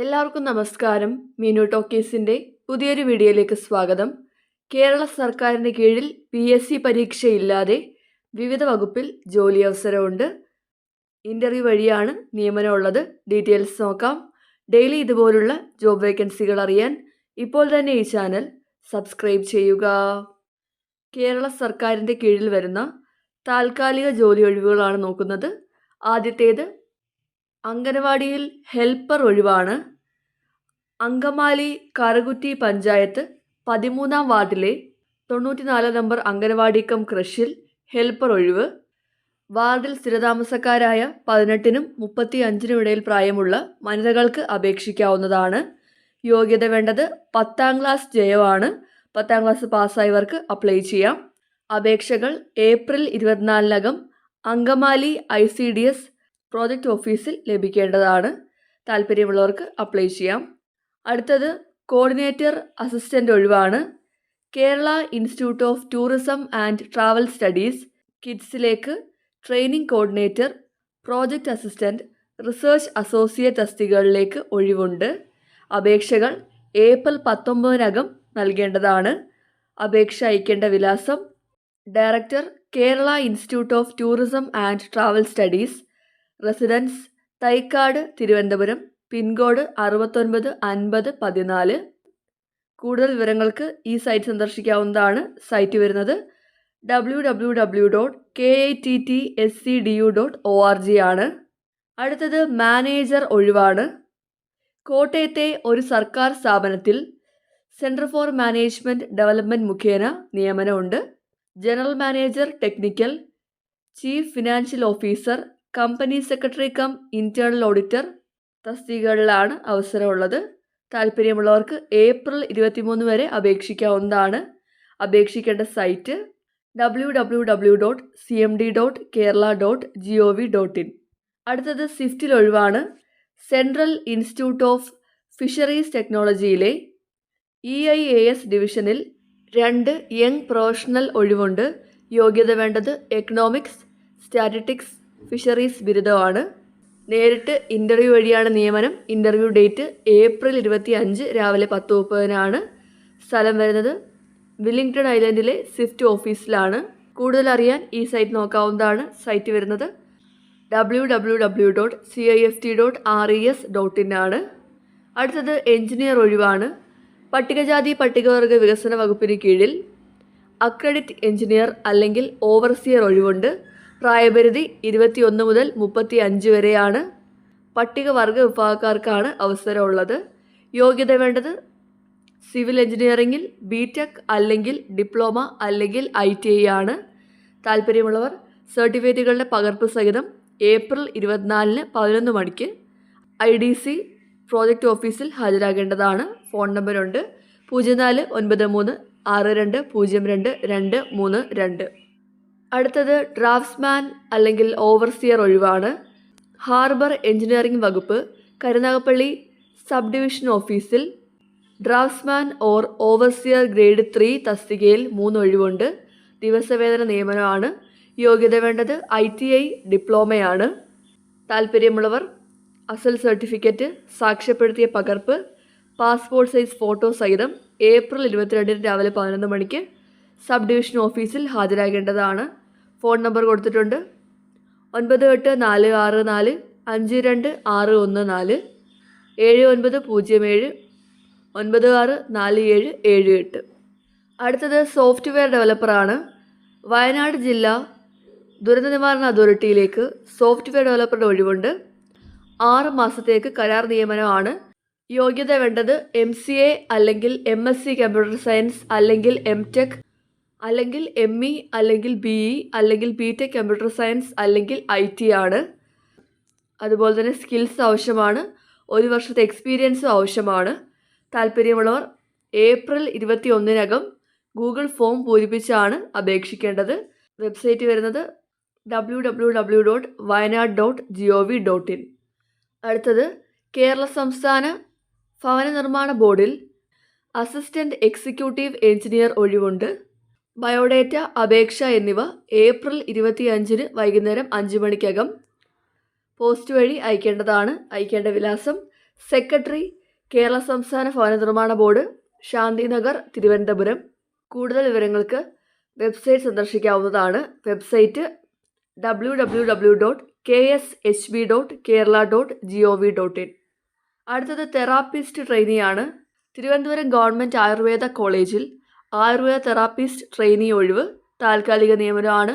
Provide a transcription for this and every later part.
എല്ലാവർക്കും നമസ്കാരം. മീനു ടോക്കീസിന്റെ പുതിയൊരു വീഡിയോയിലേക്ക് സ്വാഗതം. കേരള സർക്കാരിന്റെ കീഴിൽ പി എസ് സി പരീക്ഷയില്ലാതെ വിവിധ വകുപ്പിൽ ജോലി അവസരമുണ്ട്. ഇന്റർവ്യൂ വഴിയാണ് നിയമനമുള്ളത് ഡീറ്റെയിൽസ് നോക്കാം. ഡെയിലി ഇതുപോലുള്ള ജോബ് വേക്കൻസികൾ അറിയാൻ ഇപ്പോൾ തന്നെ ഈ ചാനൽ സബ്സ്ക്രൈബ് ചെയ്യുക. കേരള സർക്കാരിന്റെ കീഴിൽ വരുന്ന താൽക്കാലിക ജോലി ഒഴിവുകളാണ് നോക്കുന്നത്. ആദ്യത്തേത് അംഗനവാടിയിൽ ഹെൽപ്പർ ഒഴിവാണ്. അങ്കമാലി കറുകുറ്റി പഞ്ചായത്ത് പതിമൂന്നാം വാർഡിലെ തൊണ്ണൂറ്റിനാല് നമ്പർ അംഗനവാടി കം ക്രഷിൽ ഹെൽപ്പർ ഒഴിവ്. വാർഡിൽ സ്ഥിരതാമസക്കാരായ പതിനെട്ടിനും മുപ്പത്തി അഞ്ചിനും ഇടയിൽ പ്രായമുള്ള വനിതകൾക്ക് അപേക്ഷിക്കാവുന്നതാണ്. യോഗ്യത വേണ്ടത് പത്താം ക്ലാസ് ജയമാണ്. പത്താം ക്ലാസ് പാസ്സായവർക്ക് അപ്ലൈ ചെയ്യാം. അപേക്ഷകൾ April ഇരുപത്തിനാലിനകം Angamaly I C D S project ഓഫീസിൽ ലഭിക്കേണ്ടതാണ്. താല്പര്യമുള്ളവർക്ക് അപ്ലൈ ചെയ്യാം. അടുത്തത് coordinator assistant ഒഴിവാണ്. Kerala Institute of Tourism and Travel Studies കിഡ്സിലേക്ക് training coordinator project assistant research associate തസ്തികകളിലേക്ക് ഒഴിവുണ്ട്. അപേക്ഷകൾ ഏപ്രിൽ പത്തൊമ്പതിനകം നൽകേണ്ടതാണ്. അപേക്ഷ അയക്കേണ്ട വിലാസം director Kerala Institute of Tourism and Travel Studies residence Thycaud Thiruvananthapuram pincode അറുപത്തൊൻപത് അൻപത് പതിനാല്. കൂടുതൽ വിവരങ്ങൾക്ക് ഈ സൈറ്റ് സന്ദർശിക്കാവുന്നതാണ് സൈറ്റ് വരുന്നത് W W W dot K T T S C D U dot O R G ആണ്. അടുത്തത് മാനേജർ ഒഴിവാണ്. കോട്ടയത്തെ ഒരു സർക്കാർ സ്ഥാപനത്തിൽ സെന്റർ ഫോർ മാനേജ്മെന്റ് ഡെവലപ്മെന്റ് മുഖേന നിയമനമുണ്ട്. General manager technical chief financial officer company secretary cum internal auditor തസ്തികകളിലാണ് അവസരമുള്ളത്. താല്പര്യമുള്ളവർക്ക് April ഇരുപത്തിമൂന്ന് വരെ അപേക്ഷിക്കാവുന്നതാണ്. അപേക്ഷിക്കേണ്ട site W W W dot C M D dot Kerala dot G O V dot in അടുത്തത് സ്വിഫ്റ്റിൽ ഒഴിവാണ്. സെൻട്രൽ ഇൻസ്റ്റിറ്റ്യൂട്ട് ഓഫ് ഫിഷറീസ് ടെക്നോളജിയിലെ ഇ ഐ എ എസ് ഡിവിഷനിൽ രണ്ട് യങ് പ്രൊഫഷണൽ ഒഴിവുണ്ട്. യോഗ്യത വേണ്ടത് എക്കണോമിക്സ് സ്റ്റാറ്റിറ്റിക്സ് ഫിഷറീസ് ബിരുദമാണ്. നേരിട്ട് ഇന്റർവ്യൂ വഴിയാണ് നിയമനം. ഇന്റർവ്യൂ ഡേറ്റ് ഏപ്രിൽ ഇരുപത്തി അഞ്ച് രാവിലെ പത്ത് മുപ്പതിനാണ് സ്ഥലം വരുന്നത്. വില്ലിംഗ്ടൺ ഐലൻഡിലെ സ്വിഫ്റ്റ് ഓഫീസിലാണ് കൂടുതൽ അറിയാൻ ഈ സൈറ്റ് നോക്കാവുന്നതാണ് സൈറ്റ് വരുന്നത്. W W W dot C I F T dot R E S dot in ആണ്. അടുത്തത് എഞ്ചിനീയർ ഒഴിവാണ്. പട്ടികജാതി പട്ടികവർഗ വികസന വകുപ്പിന് കീഴിൽ അക്രഡിറ്റ് എഞ്ചിനീയർ അല്ലെങ്കിൽ ഓവർസിയർ ഒഴിവുണ്ട്. പ്രായപരിധി ഇരുപത്തിയൊന്ന് മുതൽ മുപ്പത്തി അഞ്ച് വരെയാണ് പട്ടികവർഗ വിഭാഗക്കാർക്കാണ് അവസരമുള്ളത്. യോഗ്യത വേണ്ടത് സിവിൽ എഞ്ചിനീയറിംഗിൽ ബി ടെക് അല്ലെങ്കിൽ ഡിപ്ലോമ അല്ലെങ്കിൽ ഐ ടി ഐ ആണ്. താല്പര്യമുള്ളവർ സർട്ടിഫിക്കറ്റുകളുടെ പകർപ്പ് സഹിതം ഏപ്രിൽ ഇരുപത്തിനാലിന് പതിനൊന്ന് മണിക്ക് ഐ ഡി സി പ്രോജക്റ്റ് ഓഫീസിൽ ഹാജരാകേണ്ടതാണ്. ഫോൺ നമ്പറുണ്ട് പൂജ്യം നാല് ഒൻപത് മൂന്ന് ആറ് രണ്ട് പൂജ്യം രണ്ട് രണ്ട് മൂന്ന് രണ്ട്. അടുത്തത് ഡ്രാഫ്റ്റ്സ്മാൻ അല്ലെങ്കിൽ ഓവർസിയർ ഒഴിവാണ്. ഹാർബർ എഞ്ചിനീയറിംഗ് വകുപ്പ് കരുനാഗപ്പള്ളി സബ് ഡിവിഷൻ ഓഫീസിൽ draftsman or overseer grade three തസ്തികയിൽ മൂന്ന് ഒഴിവുണ്ട്. ദിവസവേതന നിയമനമാണ്. യോഗ്യത വേണ്ടത് ഐ ടി ഐ ഡിപ്ലോമയാണ്. താല്പര്യമുള്ളവർ അസൽ സർട്ടിഫിക്കറ്റ് സാക്ഷ്യപ്പെടുത്തിയ പകർപ്പ് പാസ്പോർട്ട് സൈസ് ഫോട്ടോ സഹിതം ഏപ്രിൽ ഇരുപത്തിരണ്ടിന് രാവിലെ പതിനൊന്ന് മണിക്ക് സബ് ഡിവിഷൻ ഓഫീസിൽ ഹാജരാകേണ്ടതാണ്. ഫോൺ നമ്പർ കൊടുത്തിട്ടുണ്ട്. ഒൻപത് എട്ട് നാല് ആറ് നാല് അഞ്ച് രണ്ട് ആറ് ഒന്ന് നാല് ഏഴ് ഒൻപത് പൂജ്യം ഏഴ് ഒൻപത് ആറ് നാല് ഏഴ് ഏഴ് എട്ട്. അടുത്തത് സോഫ്റ്റ്വെയർ ഡെവലപ്പറാണ്. വയനാട് ജില്ല ദുരന്ത നിവാരണ അതോറിറ്റിയിലേക്ക് സോഫ്റ്റ്വെയർ ഡെവലപ്പറുടെ ഒഴിവുണ്ട്. ആറ് മാസത്തേക്ക് കരാർ നിയമനമാണ്. യോഗ്യത വേണ്ടത് എം സി എ അല്ലെങ്കിൽ M S C computer science അല്ലെങ്കിൽ എം ടെക് അല്ലെങ്കിൽ എം ഇ അല്ലെങ്കിൽ ബി ഇ അല്ലെങ്കിൽ ബി ടെക് കമ്പ്യൂട്ടർ സയൻസ് അല്ലെങ്കിൽ ഐ ടി ആണ്. അതുപോലെ തന്നെ സ്കിൽസ് ആവശ്യമാണ്. ഒരു വർഷത്തെ എക്സ്പീരിയൻസും ആവശ്യമാണ്. താല്പര്യമുള്ളവർ ഏപ്രിൽ ഇരുപത്തി ഒന്നിനകം ഗൂഗിൾ ഫോം പൂരിപ്പിച്ചാണ് അപേക്ഷിക്കേണ്ടത്. വെബ്സൈറ്റ് വരുന്നത് W W W dot Wayanad dot G O V dot in അടുത്തത് കേരള സംസ്ഥാന ഭവന നിർമ്മാണ ബോർഡിൽ അസിസ്റ്റന്റ് എക്സിക്യൂട്ടീവ് എഞ്ചിനീയർ ഒഴിവുണ്ട്. ബയോഡേറ്റ അപേക്ഷ എന്നിവ ഏപ്രിൽ ഇരുപത്തി അഞ്ചിന് വൈകുന്നേരം അഞ്ച് മണിക്കകം പോസ്റ്റ് വഴി അയക്കേണ്ടതാണ്. അയക്കേണ്ട വിലാസം സെക്രട്ടറി കേരള സംസ്ഥാന ഭവന നിർമ്മാണ ബോർഡ് ശാന്തിനഗർ തിരുവനന്തപുരം. കൂടുതൽ വിവരങ്ങൾക്ക് website സന്ദർശിക്കാവുന്നതാണ്. Website W W W dot K S H B dot Kerala dot G O V dot in അടുത്തത് തെറാപ്പിസ്റ്റ് ട്രെയിനിയാണ്. തിരുവനന്തപുരം ഗവൺമെന്റ് ആയുർവേദ കോളേജിൽ ആയുർവേദ തെറാപ്പിസ്റ്റ് ട്രെയിനി ഒഴിവ് താൽക്കാലിക നിയമനമാണ്.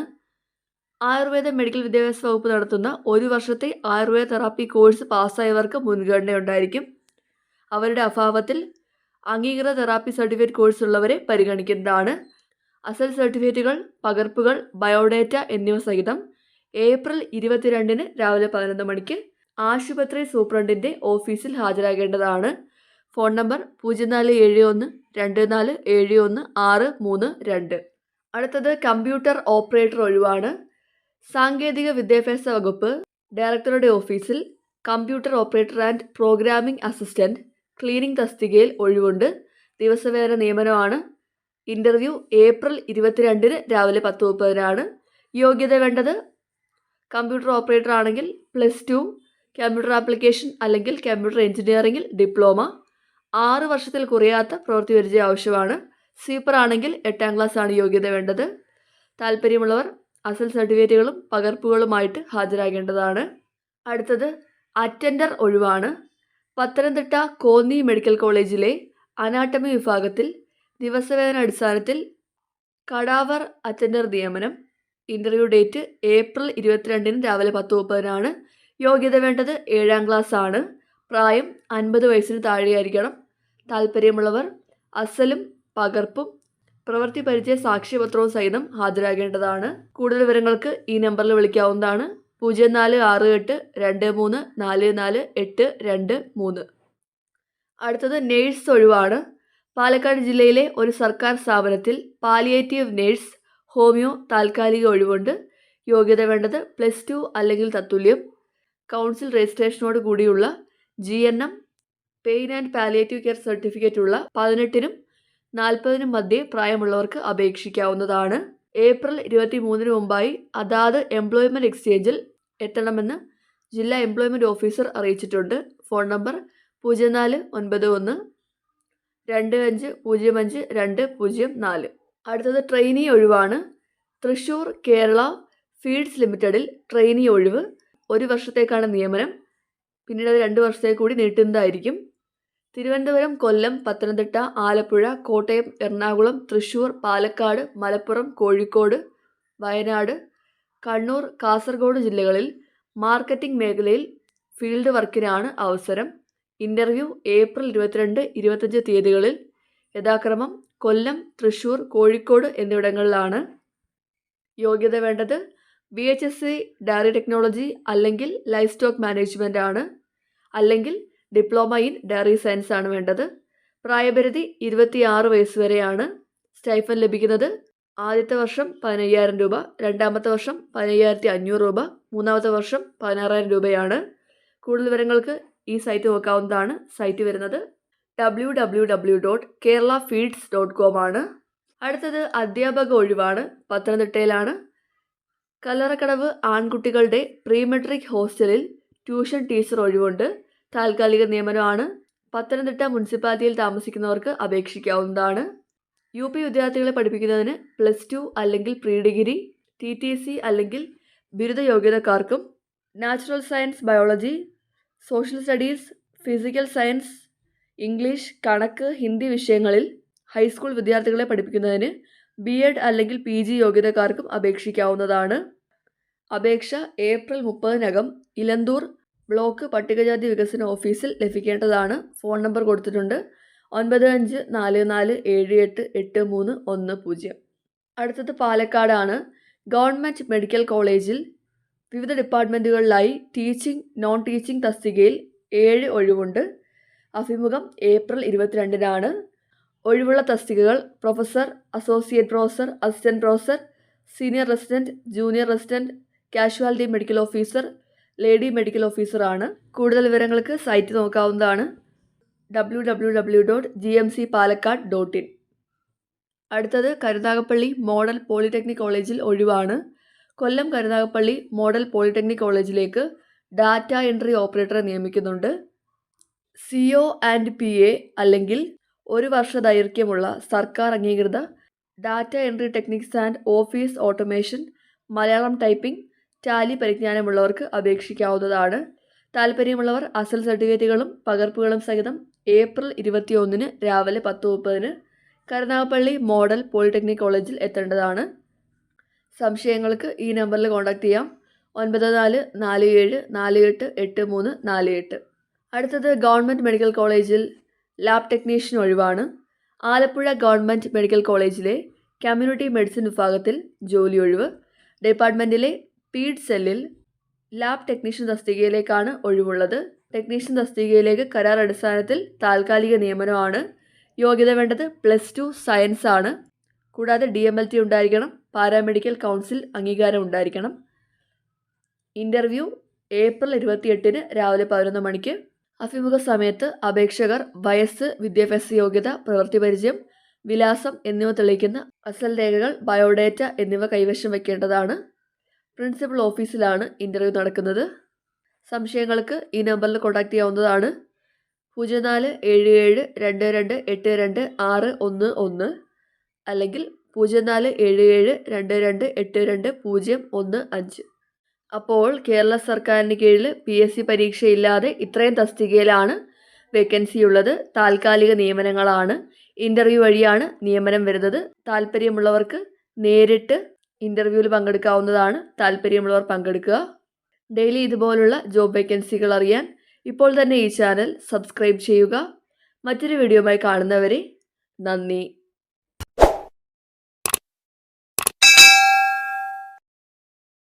ആയുർവേദ മെഡിക്കൽ വിദ്യാഭ്യാസ വകുപ്പ് നടത്തുന്ന ഒരു വർഷത്തെ ആയുർവേദ തെറാപ്പി കോഴ്സ് പാസ്സായവർക്ക് മുൻഗണന ഉണ്ടായിരിക്കും അവരുടെ അഭാവത്തിൽ അംഗീകൃത തെറാപ്പി സർട്ടിഫിക്കറ്റ് കോഴ്സ് ഉള്ളവരെ പരിഗണിക്കുന്നതാണ് അസൽ സർട്ടിഫിക്കറ്റുകൾ പകർപ്പുകൾ ബയോഡേറ്റ എന്നിവ സഹിതം ഏപ്രിൽ ഇരുപത്തിരണ്ടിന് രാവിലെ പതിനൊന്ന് മണിക്ക് ആശുപത്രി സൂപ്രണ്ടിന്റെ ഓഫീസിൽ ഹാജരാകേണ്ടതാണ്. ഫോൺ നമ്പർ പൂജ്യം നാല് ഏഴ് ഒന്ന് രണ്ട് നാല് ഏഴ് ഒന്ന് ആറ് മൂന്ന് രണ്ട്. അടുത്തത് കമ്പ്യൂട്ടർ ഓപ്പറേറ്റർ ഒഴിവാണ്. സാങ്കേതിക വിദ്യാഭ്യാസ വകുപ്പ് ഡയറക്ടറുടെ ഓഫീസിൽ computer operator and programming assistant cleaning തസ്തികയിൽ ഒഴിവുണ്ട്. ദിവസവേതന നിയമനമാണ്. ഇന്റർവ്യൂ ഏപ്രിൽ ഇരുപത്തിരണ്ടിന് രാവിലെ പത്ത് മുപ്പതിനാണ്. യോഗ്യത വേണ്ടത് കമ്പ്യൂട്ടർ ഓപ്പറേറ്റർ ആണെങ്കിൽ പ്ലസ് ടു കമ്പ്യൂട്ടർ ആപ്ലിക്കേഷൻ അല്ലെങ്കിൽ കമ്പ്യൂട്ടർ എഞ്ചിനീയറിംഗിൽ ഡിപ്ലോമ. ആറ് വർഷത്തിൽ കുറയാത്ത പ്രവൃത്തി പരിചയം ആവശ്യമാണ്. സ്വീപ്പർ ആണെങ്കിൽ എട്ടാം ക്ലാസ് ആണ് യോഗ്യത വേണ്ടത്. താല്പര്യമുള്ളവർ അസൽ സർട്ടിഫിക്കറ്റുകളും പകർപ്പുകളുമായിട്ട് ഹാജരാകേണ്ടതാണ്. അടുത്തത് അറ്റൻഡർ ഒഴിവാണ്. പത്തനംതിട്ട കോന്നി മെഡിക്കൽ കോളേജിലെ അനാട്ടമി വിഭാഗത്തിൽ ദിവസവേതന അടിസ്ഥാനത്തിൽ കടാവർ അറ്റൻഡർ നിയമനം. ഇന്റർവ്യൂ ഡേറ്റ് ഏപ്രിൽ ഇരുപത്തിരണ്ടിന് രാവിലെ പത്ത് മുപ്പതിനാണ്. യോഗ്യത വേണ്ടത് ഏഴാം ക്ലാസ് ആണ്. പ്രായം അൻപത് വയസ്സിന് താഴെയായിരിക്കണം. താല്പര്യമുള്ളവർ അസലും പകർപ്പും പ്രവൃത്തി പരിചയ സാക്ഷ്യപത്രവും സഹിതം ഹാജരാകേണ്ടതാണ്. കൂടുതൽ വിവരങ്ങൾക്ക് ഈ നമ്പറിൽ വിളിക്കാവുന്നതാണ്. പൂജ്യം നാല് ആറ് എട്ട് രണ്ട് മൂന്ന് നാല് നാല് എട്ട് രണ്ട് മൂന്ന്. അടുത്തത് നേഴ്സ് ഒഴിവാണ്. പാലക്കാട് ജില്ലയിലെ ഒരു സർക്കാർ സ്ഥാപനത്തിൽ പാലിയേറ്റീവ് നേഴ്സ് ഹോമിയോ താൽക്കാലിക ഒഴിവുണ്ട്. യോഗ്യത വേണ്ടത് പ്ലസ് ടു അല്ലെങ്കിൽ തത്തുല്യം. കൗൺസിൽ രജിസ്ട്രേഷനോട് കൂടിയുള്ള G N M pain and palliative care certificate ഉള്ള പതിനെട്ടിനും നാൽപ്പതിനും മധ്യേ പ്രായമുള്ളവർക്ക് അപേക്ഷിക്കാവുന്നതാണ്. ഏപ്രിൽ ഇരുപത്തി മൂന്നിന് മുമ്പായി അതാത് എംപ്ലോയ്മെന്റ് എക്സ്ചേഞ്ചിൽ എത്തണമെന്ന് ജില്ലാ എംപ്ലോയ്മെന്റ് ഓഫീസർ അറിയിച്ചിട്ടുണ്ട്. ഫോൺ നമ്പർ പൂജ്യം നാല് ഒൻപത് ഒന്ന് രണ്ട് അഞ്ച് പൂജ്യം അഞ്ച് രണ്ട് പൂജ്യം നാല്. അടുത്തത് ട്രെയിനി ഒഴിവാണ്. തൃശ്ശൂർ കേരള ഫീൽഡ്സ് ലിമിറ്റഡിൽ ട്രെയിനി ഒഴിവ് ഒരു വർഷത്തേക്കാണ് നിയമനം. പിന്നീട് അത് രണ്ട് വർഷത്തേക്ക് കൂടി നീട്ടുന്നതായിരിക്കും. തിരുവനന്തപുരം കൊല്ലം പത്തനംതിട്ട ആലപ്പുഴ കോട്ടയം എറണാകുളം തൃശൂർ പാലക്കാട് മലപ്പുറം കോഴിക്കോട് വയനാട് കണ്ണൂർ കാസർഗോഡ് ജില്ലകളിൽ മാർക്കറ്റിംഗ് മേഖലയിൽ ഫീൽഡ് വർക്കിനാണ് അവസരം. ഇന്റർവ്യൂ ഏപ്രിൽ ഇരുപത്തിരണ്ട് ഇരുപത്തഞ്ച് തീയതികളിൽ യഥാക്രമം കൊല്ലം തൃശൂർ കോഴിക്കോട് എന്നിവിടങ്ങളിലാണ് യോഗ്യത വേണ്ടത്. B H S C dairy technology അല്ലെങ്കിൽ ലൈഫ് സ്റ്റോക്ക് മാനേജ്മെന്റ് ആണ് അല്ലെങ്കിൽ ഡിപ്ലോമ ഇൻ ഡയറി സയൻസ് ആണ് വേണ്ടത്. പ്രായപരിധി ഇരുപത്തിയാറ് വയസ്സ് വരെയാണ്. സ്റ്റൈഫൻ ലഭിക്കുന്നത് ആദ്യത്തെ വർഷം പതിനയ്യായിരം രൂപ രണ്ടാമത്തെ വർഷം പതിനയ്യായിരത്തി അഞ്ഞൂറ് രൂപ മൂന്നാമത്തെ വർഷം പതിനാറായിരം രൂപയാണ്. കൂടുതൽ വിവരങ്ങൾക്ക് ഈ സൈറ്റ് നോക്കാവുന്നതാണ്. സൈറ്റ് വരുന്നത് W W W dot Kerala fields dot com ആണ്. അടുത്തത് അധ്യാപക ഒഴിവാണ്. പത്തനംതിട്ടയിലാണ്. കല്ലറക്കടവ് ആൺകുട്ടികളുടെ പ്രീമെട്രിക് ഹോസ്റ്റലിൽ ട്യൂഷൻ ടീച്ചർ ഒഴിവുണ്ട്. താൽക്കാലിക നിയമനമാണ്. പത്തനംതിട്ട മുനിസിപ്പാലിറ്റിയിൽ താമസിക്കുന്നവർക്ക് അപേക്ഷിക്കാവുന്നതാണ്. യു പി വിദ്യാർത്ഥികളെ പഠിപ്പിക്കുന്നതിന് പ്ലസ് ടു അല്ലെങ്കിൽ pre degree T T C അല്ലെങ്കിൽ ബിരുദ യോഗ്യതക്കാർക്കും natural science biology social studies physical science English കണക്ക് ഹിന്ദി വിഷയങ്ങളിൽ ഹൈസ്കൂൾ വിദ്യാർത്ഥികളെ പഠിപ്പിക്കുന്നതിന് ബി എഡ് അല്ലെങ്കിൽ പി ജി യോഗ്യതക്കാർക്കും അപേക്ഷിക്കാവുന്നതാണ്. അപേക്ഷ ഏപ്രിൽ മുപ്പതിനകം ഇലന്തൂർ ബ്ലോക്ക് പട്ടികജാതി വികസന ഓഫീസിൽ ലഭിക്കേണ്ടതാണ്. ഫോൺ നമ്പർ കൊടുത്തിട്ടുണ്ട്. ഒൻപത് അഞ്ച് നാല് നാല് ഏഴ് എട്ട് എട്ട് മൂന്ന് ഒന്ന് പൂജ്യം. അടുത്തത് പാലക്കാടാണ്. ഗവൺമെന്റ് മെഡിക്കൽ കോളേജിൽ വിവിധ ഡിപ്പാർട്ട്മെന്റുകളിലായി ടീച്ചിങ് നോൺ ടീച്ചിങ് തസ്തികയിൽ ഏഴ് ഒഴിവുണ്ട്. അഭിമുഖം ഏപ്രിൽ ഇരുപത്തിരണ്ടിനാണ്. ഒഴിവുള്ള തസ്തികകൾ professor associate professor assistant professor senior resident junior resident casualty medical officer lady medical ഓഫീസറാണ് കൂടുതൽ വിവരങ്ങൾക്ക് സൈറ്റ് നോക്കാവുന്നതാണ്. W W W dot G M C Palakkad dot in അടുത്തത് കരുനാഗപ്പള്ളി മോഡൽ പോളിടെക്നിക് കോളേജിൽ ഒഴിവാണ്. കൊല്ലം കരുനാഗപ്പള്ളി മോഡൽ പോളിടെക്നിക് കോളേജിലേക്ക് ഡാറ്റ എൻട്രി ഓപ്പറേറ്ററെ നിയമിക്കുന്നുണ്ട്. C O and P A അല്ലെങ്കിൽ ഒരു വർഷ ദൈർഘ്യമുള്ള സർക്കാർ അംഗീകൃത data entry techniques and office automation Malayalam typing tally പരിജ്ഞാനമുള്ളവർക്ക് അപേക്ഷിക്കാവുന്നതാണ്. താല്പര്യമുള്ളവർ അസൽ സർട്ടിഫിക്കറ്റുകളും പകർപ്പുകളും സഹിതം ഏപ്രിൽ ഇരുപത്തിയൊന്നിന് രാവിലെ പത്ത് മുപ്പതിന് കരുനാഗപ്പള്ളി മോഡൽ പോളിടെക്നിക് കോളേജിൽ എത്തേണ്ടതാണ്. സംശയങ്ങൾക്ക് ഈ നമ്പറിൽ കോൺടാക്റ്റ് ചെയ്യാം. ഒൻപത് നാല് നാല് ഏഴ് നാല് എട്ട് എട്ട് മൂന്ന് നാല് എട്ട്. അടുത്തത് ഗവൺമെന്റ് മെഡിക്കൽ കോളേജിൽ ലാബ് ടെക്നീഷ്യൻ ഒഴിവാണ്. ആലപ്പുഴ ഗവൺമെന്റ് മെഡിക്കൽ കോളേജിലെ കമ്മ്യൂണിറ്റി മെഡിസിൻ വിഭാഗത്തിൽ ജോലി ഒഴിവ്. ഡിപ്പാർട്ട്മെന്റിലെ പീഡ് സെല്ലിൽ ലാബ് ടെക്നീഷ്യൻ തസ്തികയിലേക്കാണ് ഒഴിവുള്ളത്. ടെക്നീഷ്യൻ തസ്തികയിലേക്ക് കരാർ അടിസ്ഥാനത്തിൽ താൽക്കാലിക നിയമനമാണ്. യോഗ്യത വേണ്ടത് പ്ലസ് ടു സയൻസ് ആണ്. കൂടാതെ ഡി എം എൽ ടി ഉണ്ടായിരിക്കണം. പാരാമെഡിക്കൽ കൗൺസിൽ അംഗീകാരം ഉണ്ടായിരിക്കണം. ഇന്റർവ്യൂ ഏപ്രിൽ ഇരുപത്തിയെട്ടിന് രാവിലെ പതിനൊന്ന് മണിക്ക്. അഭിമുഖ സമയത്ത് അപേക്ഷകർ വയസ്സ് വിദ്യാഭ്യാസ യോഗ്യത പ്രവൃത്തി പരിചയം വിലാസം എന്നിവ തെളിയിക്കുന്ന അസൽ രേഖകൾ ബയോഡേറ്റ എന്നിവ കൈവശം വയ്ക്കേണ്ടതാണ്. പ്രിൻസിപ്പൽ ഓഫീസിലാണ് ഇന്റർവ്യൂ നടക്കുന്നത്. സംശയങ്ങൾക്ക് ഈ നമ്പറിൽ കോൺടാക്റ്റ് ചെയ്യാവുന്നതാണ്. പൂജ്യം നാല് ഏഴ് ഏഴ് രണ്ട് രണ്ട് എട്ട് രണ്ട് ആറ് ഒന്ന് ഒന്ന് അല്ലെങ്കിൽ പൂജ്യം നാല് ഏഴ് ഏഴ് രണ്ട് രണ്ട് എട്ട് രണ്ട് പൂജ്യം ഒന്ന് അഞ്ച്. അപ്പോൾ കേരള സർക്കാരിന് കീഴിൽ പി എസ് സി പരീക്ഷയില്ലാതെ ഇത്രയും തസ്തികയിലാണ് വേക്കൻസി ഉള്ളത്. താൽക്കാലിക നിയമനങ്ങളാണ്. ഇന്റർവ്യൂ വഴിയാണ് നിയമനം വരുന്നത്. താല്പര്യമുള്ളവർക്ക് നേരിട്ട് ഇന്റർവ്യൂവിൽ പങ്കെടുക്കാവുന്നതാണ്. താല്പര്യമുള്ളവർ പങ്കെടുക്കുക. ഡെയിലി ഇതുപോലുള്ള ജോബ് വേക്കൻസികൾ അറിയാൻ ഇപ്പോൾ തന്നെ ഈ ചാനൽ സബ്സ്ക്രൈബ് ചെയ്യുക. മറ്റൊരു വീഡിയോയുമായി കാണുന്നവരെ നന്ദി.